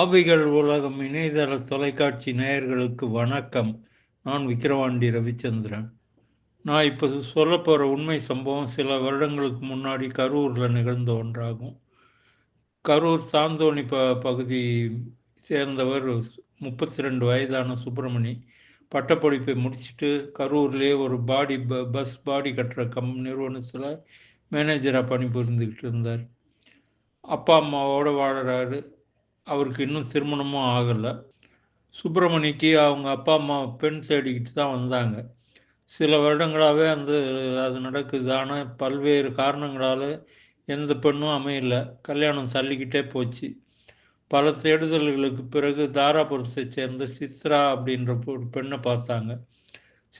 ஆவிகள் உலகம் இணையதள தொலைக்காட்சி நேயர்களுக்கு வணக்கம். நான் விக்கிரவாண்டி ரவிச்சந்திரன். நான் இப்போ சொல்ல போகிற உண்மை சம்பவம் சில வருடங்களுக்கு முன்னாடி கரூரில் நிகழ்ந்த ஒன்றாகும். கரூர் சாந்தோணி ப பகுதி சேர்ந்தவர் முப்பத்தி ரெண்டு வயதான சுப்பிரமணி பட்டப்படிப்பை முடிச்சுட்டு கரூர்லேயே ஒரு பாடி ப பஸ் பாடி கட்டுற கம் நிறுவனத்தில் மேனேஜராக பணிபுரிந்துக்கிட்டு இருந்தார். அப்பா அம்மாவோட வாழறாரு. அவருக்கு இன்னும் திருமணமும் ஆகலை. சுப்பிரமணிக்கு அவங்க அப்பா அம்மா பெண் தேடிக்கிட்டு தான் வந்தாங்க. சில வருடங்களாகவே அந்த அது நடக்குது. ஆனால் பல்வேறு காரணங்களால் எந்த பெண்ணும் அமையல. கல்யாணம் தள்ளிக்கிட்டே போச்சு. பல தேடுதல்களுக்கு பிறகு தாராபுரத்தை சேர்ந்த சித்ரா அப்படின்ற ஒரு பெண்ணை பார்த்தாங்க.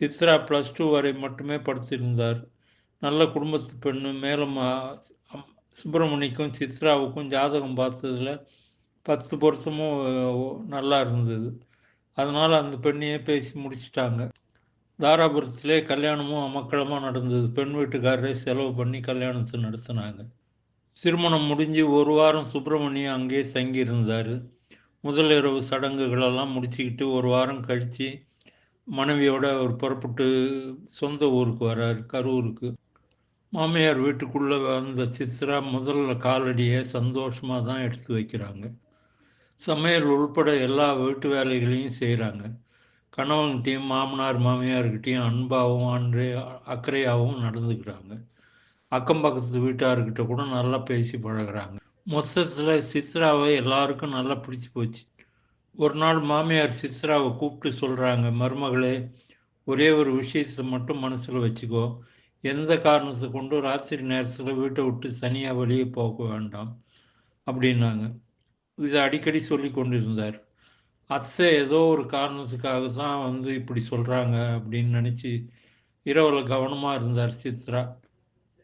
சித்ரா ப்ளஸ் டூ வரை மட்டுமே படிச்சிருந்தார் நல்ல குடும்பத்து பெண்ணு. மேலும் சுப்பிரமணிக்கும் சித்ராவுக்கும் ஜாதகம் பார்த்ததில் பத்து பொருத்தமும் நல்லா இருந்தது. அதனால் அந்த பெண்ணையே பேசி முடிச்சிட்டாங்க. தாராபுரத்திலே கல்யாணமும் அமக்களமாக நடந்தது. பெண் வீட்டுக்காரரே செலவு பண்ணி கல்யாணத்தை நடத்தினாங்க. திருமணம் முடிஞ்சு ஒரு வாரம் சுப்பிரமணியம் அங்கேயே தங்கியிருந்தார் முதல் இரவு சடங்குகளெல்லாம் முடிச்சுக்கிட்டு ஒரு வாரம் கழித்து மனைவியோட அவர் புறப்பட்டு சொந்த ஊருக்கு வர்றார் கரூருக்கு. மாமியார் வீட்டுக்குள்ளே வந்த சித்ரா முதல்ல காலடியை சந்தோஷமாக தான் எடுத்து வைக்கிறாங்க. சமையல் உள்பட எல்லா வீட்டு வேலைகளையும் செய்கிறாங்க கணவன்கிட்டையும் மாமனார் மாமியார்கிட்டையும் அன்பாகவும் அன்றே அக்கறையாகவும் நடந்துக்கிறாங்க. அக்கம் பக்கத்து வீட்டார்கிட்ட கூட நல்லா பேசி பழகிறாங்க. மொத்தத்தில் சித்ராவை எல்லாருக்கும் நல்லா பிடிச்சி போச்சு. ஒரு நாள் மாமியார் சித்ராவை கூப்பிட்டு சொல்கிறாங்க மருமகளே ஒரே ஒரு விஷயத்தை மட்டும் மனசில் வச்சுக்கோ. எந்த காரணத்தை கொண்டு ராத்திரி நேரத்தில் வீட்டை விட்டு தனியாக வெளியே போக வேண்டாம். அப்படின்னாங்க. இதை அடிக்கடி சொல்லி கொண்டிருந்தார். அத்தை ஏதோ ஒரு காரணத்துக்காக தான் வந்து இப்படி சொல்கிறாங்க அப்படின்னு நினச்சி இரவில் கவனமாக இருந்தார் சித்ரா.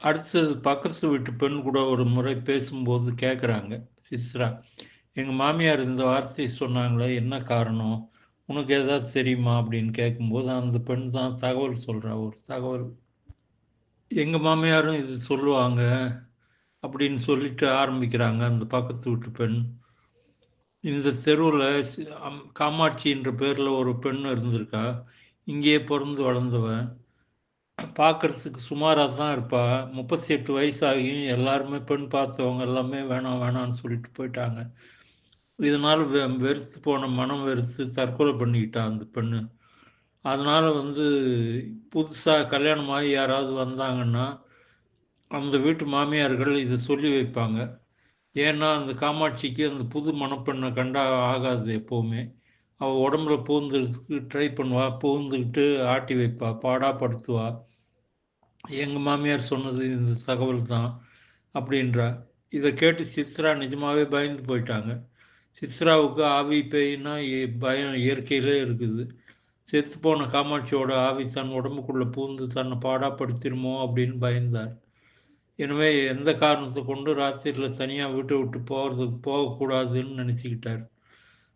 அடுத்தது பக்கத்து வீட்டு பெண் கூட ஒரு முறை பேசும்போது கேட்குறாங்க சித்ரா எங்கள் மாமியார் இந்த வார்த்தையை சொன்னாங்களே என்ன காரணம்? உனக்கு ஏதாவது தெரியுமா? அப்படின்னு கேட்கும்போது அந்த பெண் தான் தகவல் சொல்கிறா ஒரு தகவல். எங்கள் மாமியாரும் இது சொல்லுவாங்க அப்படின்னு சொல்லிட்டு ஆரம்பிக்கிறாங்க அந்த பக்கத்து வீட்டு பெண். இந்த தெருவில் காமாட்சின்ற பேரில் ஒரு பெண் இருந்திருக்கா. இங்கேயே பிறந்து வளர்ந்தவன் பார்க்கறதுக்கு சுமாராக தான் இருப்பா. முப்பத்தி எட்டு வயசாகியும் எல்லாருமே பெண் பார்த்தவங்க எல்லாமே வேணாம் வேணாம்னு சொல்லிட்டு போயிட்டாங்க. இதனால் வெ வெறுத்து போன மனம் வெறுத்து தற்கொலை பண்ணிக்கிட்டா அந்த பெண்ணு. அதனால் வந்து புதுசாக கல்யாணமாகி யாராவது வந்தாங்கன்னா அந்த வீட்டு மாமியார்கள் இதை சொல்லி வைப்பாங்க. ஏன்னா அந்த காமாட்சிக்கு அந்த புது மணப்பெண்ணை கண்டா ஆகாது எப்போவுமே. அவள் உடம்புல பூந்துக்கு ட்ரை பண்ணுவா பூந்துக்கிட்டு ஆட்டி வைப்பா பாடாப்படுத்துவா. எங்கள் மாமியார் சொன்னது இந்த தகவல் தான் அப்படின்றா. இதை கேட்டு சித்ரா நிஜமாகவே பயந்து போயிட்டாங்க. சித்ராவுக்கு ஆவி பேய்னா பயம் இயற்கையிலே இருக்குது. செத்து போன காமாட்சியோட ஆவி தன் உடம்புக்குள்ளே பூந்து தன்னை பாடாப்படுத்திடுமோ அப்படின்னு பயந்தார். எனவே எந்த காரணத்தை கொண்டு ராத்திரியில் தனியாக வீட்டை விட்டு போகிறதுக்கு போகக்கூடாதுன்னு நினச்சிக்கிட்டார்.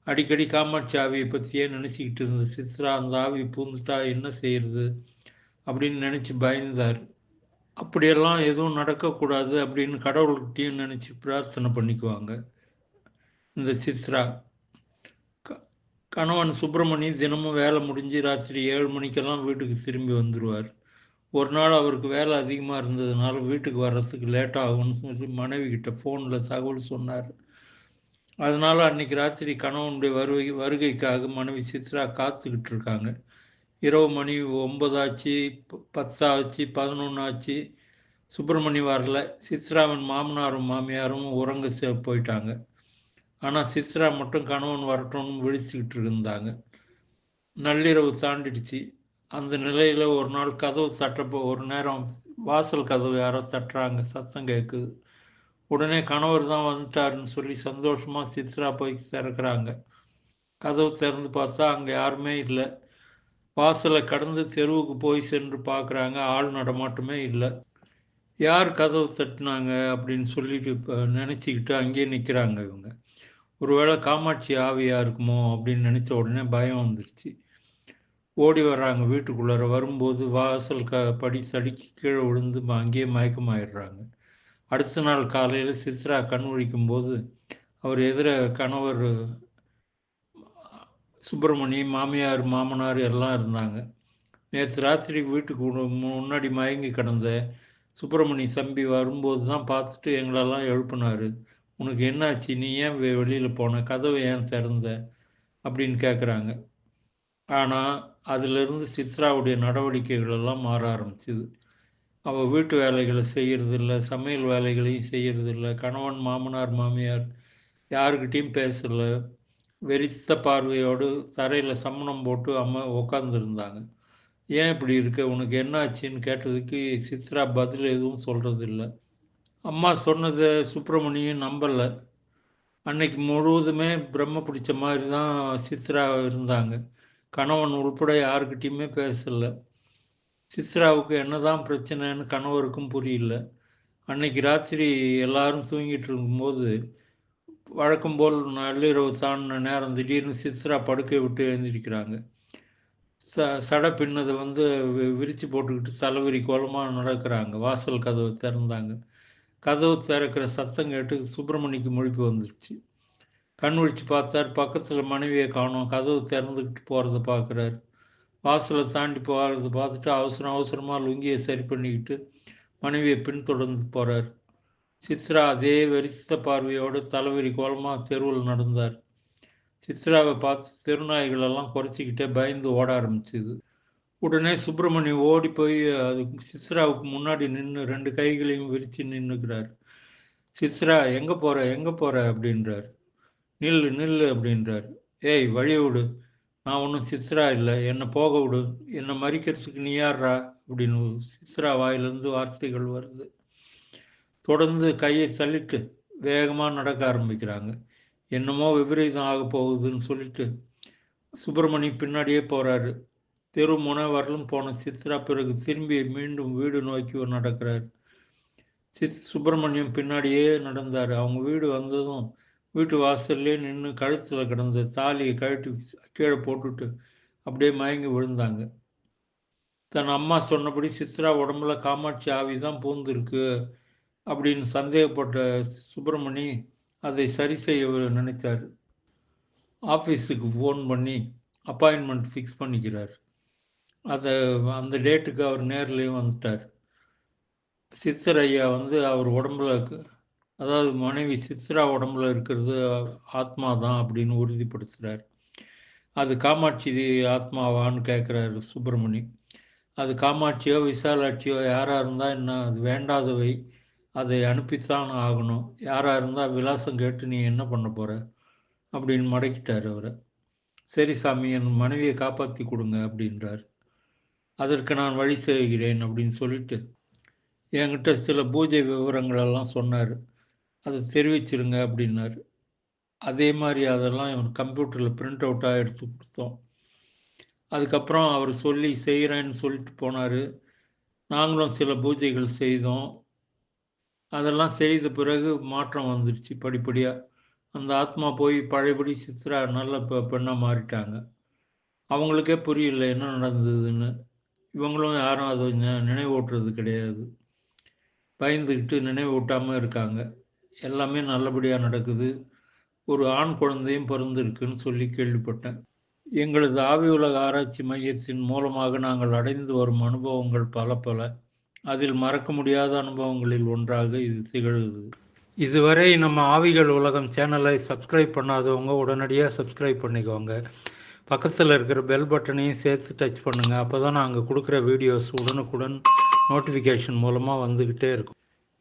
அடிக்கடி காமாட்சி ஆவியை பற்றியே நினச்சிக்கிட்டு இருந்த சித்ரா அந்த ஆவி பூந்துட்டா என்ன செய்யறது அப்படின்னு நினச்சி பயந்தார். அப்படியெல்லாம் எதுவும் நடக்கக்கூடாது அப்படின்னு கடவுள்கிட்டையும் நினச்சி பிரார்த்தனை பண்ணிக்குவாங்க இந்த சித்ரா. கணவன் சுப்பிரமணி தினமும் வேலை முடிஞ்சு ராத்திரி ஏழு மணிக்கெல்லாம் வீட்டுக்கு திரும்பி வந்துடுவார் ஒரு நாள் அவருக்கு வேலை அதிகமாக இருந்ததுனால வீட்டுக்கு வர்றதுக்கு லேட் ஆகும்னு சொல்லி மனைவி கிட்ட ஃபோனில் தகவல் சொன்னார். அதனால் அன்னைக்கு ராத்திரி கணவனுடைய வருகை வருகைக்காக மனைவி சித்ரா காத்துக்கிட்டு இருக்காங்க. இரவு மணி ஒன்பதாச்சு பத்தாச்சு பதினொன்றாச்சு சுப்பிரமணி வரல. சித்ராவின் மாமனாரும் மாமியாரும் உறங்க போயிட்டாங்க. ஆனால் சித்ரா மட்டும் கணவன் வரட்டும்னு விழிச்சுக்கிட்டு இருந்தாங்க. நள்ளிரவு தாண்டிடுச்சு. அந்த நிலையில் ஒரு நாள் கதவு தட்டப்போ ஒரு நேரம் வாசல் கதவு யாரோ தட்டுறாங்க சத்தம் கேட்குது. உடனே கணவர் தான் வந்துட்டாருன்னு சொல்லி சந்தோஷமாக சித்ரா போய் திறக்கிறாங்க. கதவு திறந்து பார்த்தா அங்கே யாருமே இல்லை. வாசலை கடந்து தெருவுக்கு போய் சென்று பார்க்குறாங்க. ஆள் நடமாட்டமே இல்லை. யார் கதவு தட்டினாங்க அப்படின்னு சொல்லிட்டு இப்போ நினச்சிக்கிட்டு அங்கேயே நிற்கிறாங்க இவங்க. ஒருவேளை காமாட்சி ஆவியாக இருக்குமோ அப்படின்னு நினச்ச உடனே பயம் வந்துருச்சு. ஓடி வர்றாங்க. வீட்டுக்குள்ளார வரும்போது வாசல் க படி தடிக்கு கீழே விழுந்து அங்கேயே மயக்கமாயிடுறாங்க. அடுத்த நாள் காலையில் சித்ரா கண் போது அவர் எதிர கணவர் சுப்பிரமணி மாமியார் மாமனார் எல்லாம் இருந்தாங்க. நேற்று ராத்திரி வீட்டுக்கு முன்னாடி மயங்கி கிடந்த சுப்பிரமணி தம்பி வரும்போது தான் பார்த்துட்டு எங்களெல்லாம் எழுப்பினார். உனக்கு என்னாச்சு? நீ ஏன் வெ- போன? கதவை ஏன் திறந்த? அப்படின்னு கேட்குறாங்க ஆனால் அதிலிருந்து சித்ராவுடைய நடவடிக்கைகள் எல்லாம் மாற ஆரம்பிச்சுது. அவள் வீட்டு வேலைகளை செய்கிறதில்ல சமையல் வேலைகளையும் செய்கிறதில்ல கணவன் மாமனார் மாமியார் யாருக்கிட்டேயும் பேசலை. வெறித்த பார்வையோடு தரையில் சம்மணம் போட்டு அம்மா உக்காந்துருந்தாங்க. ஏன் இப்படி இருக்க? உனக்கு என்னாச்சுன்னு கேட்டதுக்கு சித்ரா பதில் எதுவும் சொல்கிறதில்ல அம்மா சொன்னதை சுப்பிரமணியும் நம்பலை. அன்னைக்கு முழுவதுமே பிரம்ம பிடிச்ச மாதிரி தான் சித்ரா இருந்தாங்க. கணவன் உள்பட யாருக்கிட்டேயுமே பேசல. சித்ராவுக்கு என்னதான் பிரச்சனைன்னு கணவருக்கும் புரியல. அன்னைக்கு ராத்திரி எல்லாரும் தூங்கிட்டு இருக்கும்போது வழக்கம் போல் நள்ளிரவு தாண்டின நேரம் திடீர்னு சித்ரா படுக்கை விட்டு எழுந்திருக்கிறாங்க. ச சடை பின்னதை வந்து விரித்து போட்டுக்கிட்டு தலைவரி கோலமாக நடக்கிறாங்க. வாசல் கதவை திறந்தாங்க. கதவு திறக்கிற சத்தம் கேட்டு சுப்பிரமணிக்கு மொழிப்பு வந்துருச்சு. கண் விழிச்சு பார்த்தார். பக்கத்தில் மனைவியை காணும். கதவு திறந்துக்கிட்டு போகிறத பார்க்குறாரு. வாசலை தாண்டி போகிறத பார்த்துட்டு அவசரம் அவசரமாக லுங்கியை சரி பண்ணிக்கிட்டு மனைவியை பின்தொடர்ந்து போகிறார் சித்ரா அதே வெறித்த பார்வையோடு தலைவரி கோலமாக தெருவில் நடந்தார். சித்ராவை பார்த்து தெருநாய்கள் எல்லாம் குறைச்சிக்கிட்டே பயந்து ஓட ஆரம்பிச்சுது. உடனே சுப்பிரமணி ஓடி போய் அது சித்ராவுக்கு முன்னாடி நின்று ரெண்டு கைகளையும் விரித்து நின்றுக்கிறார் சித்ரா எங்கே போகிற எங்கே போகிற அப்படின்றார். நில்லு நில்லு அப்படின்றார். ஏய் வழி விடு. நான் ஒன்றும் சித்ரா இல்லை. என்னை போக விடு. என்னை மறிக்கிறதுக்கு நீ யார்ரா அப்படின்னு சித்ரா வாயிலிருந்து வார்த்தைகள் வருது. தொடர்ந்து கையை தள்ளிட்டு வேகமாக நடக்க ஆரம்பிக்கிறாங்க. என்னமோ விபரீதம் ஆக போகுதுன்னு சொல்லிட்டு சுப்பிரமணி பின்னாடியே போகிறாரு தெரு முனை வரலும் போன சித்ரா பிறகு திரும்பி மீண்டும் வீடு நோக்கி நடக்கிறார். சித் சுப்பிரமணியம் பின்னாடியே நடந்தார். அவங்க வீடு வந்ததும் வீட்டு வாசல்லே நின்று கழுத்தில் கிடந்த தாலியை கழட்டி கீழே போட்டுட்டு அப்படியே மயங்கி விழுந்தாங்க. தன் அம்மா சொன்னபடி சித்ரா உடம்புல காமாட்சி ஆவி தான் பூந்திருக்கு அப்படின்னு சந்தேகப்பட்ட சுப்பிரமணி அதை சரி செய்ய நினைத்தார். ஆஃபீஸுக்கு ஃபோன் பண்ணி அப்பாயின்மெண்ட் ஃபிக்ஸ் பண்ணிக்கிறார். அதை அந்த டேட்டுக்கு அவர் நேர்லேயும் வந்துட்டார். சித்தர் ஐயா வந்து அவர் உடம்புல அதாவது மனைவி சித்ரா உடம்புல இருக்கிறது ஆத்மா தான் அப்படின்னு உறுதிப்படுத்துகிறார் அது காமாட்சி ஆத்மாவான்னு கேட்குறாரு சுப்பிரமணி. அது காமாட்சியோ விசாலாட்சியோ யாராக இருந்தால் என்ன அது வேண்டாதவை அதை அனுப்பித்தான் ஆகணும். யாராக இருந்தால் விலாசம் கேட்டு நீ என்ன பண்ண போகிற அப்படின்னு மடக்கிட்டார் அவரை. சரி சாமி என் மனைவியை காப்பாற்றி கொடுங்க அப்படின்றார். அதற்கு நான் வழி செய்கிறேன் அப்படின்னு சொல்லிட்டு என்கிட்ட சில பூஜை விவரங்களெல்லாம் சொன்னார். அதை தெரிவிச்சிருங்க அப்படின்னாரு. அதே மாதிரி அதெல்லாம் கம்ப்யூட்டரில் பிரிண்ட் அவுட்டாக எடுத்து கொடுத்தோம். அதுக்கப்புறம் அவர் சொல்லி செய்கிறேன்னு சொல்லிட்டு போனார். நாங்களும் சில பூஜைகள் செய்தோம். அதெல்லாம் செய்த பிறகு மாற்றம் வந்துருச்சு படிப்படியாக அந்த ஆத்மா போய் பழையபடி சித்ரா நல்ல பெண்ணாக மாறிட்டாங்க. அவங்களுக்கே புரியல என்ன நடந்ததுன்னு. இவங்களும் யாரும் அதை நினைவூட்டுறது கிடையாது. பயந்துக்கிட்டு நினைவூட்டாமல் இருக்காங்க. எல்லாமே நல்லபடியாக நடக்குது. ஒரு ஆண் குழந்தையும் பிறந்திருக்குன்னு சொல்லி கேள்விப்பட்டேன். எங்களது ஆவி உலக ஆராய்ச்சி மையத்தின் மூலமாக நாங்கள் அடைந்து வரும் அனுபவங்கள் பல பல. அதில் மறக்க முடியாத அனுபவங்களில் ஒன்றாக இது திகழ்கிறது. இதுவரை நம்ம ஆவிகள் உலகம் சேனலை சப்ஸ்கிரைப் பண்ணாதவங்க உடனடியாக சப்ஸ்கிரைப் பண்ணிக்கோங்க. பக்கத்தில் இருக்கிற பெல் பட்டனையும் சேர்த்து டச் பண்ணுங்கள் அப்போ தான் நாங்கள் கொடுக்குற வீடியோஸ் உடனுக்குடன் நோட்டிஃபிகேஷன் மூலமாக வந்துக்கிட்டே இருக்கும்.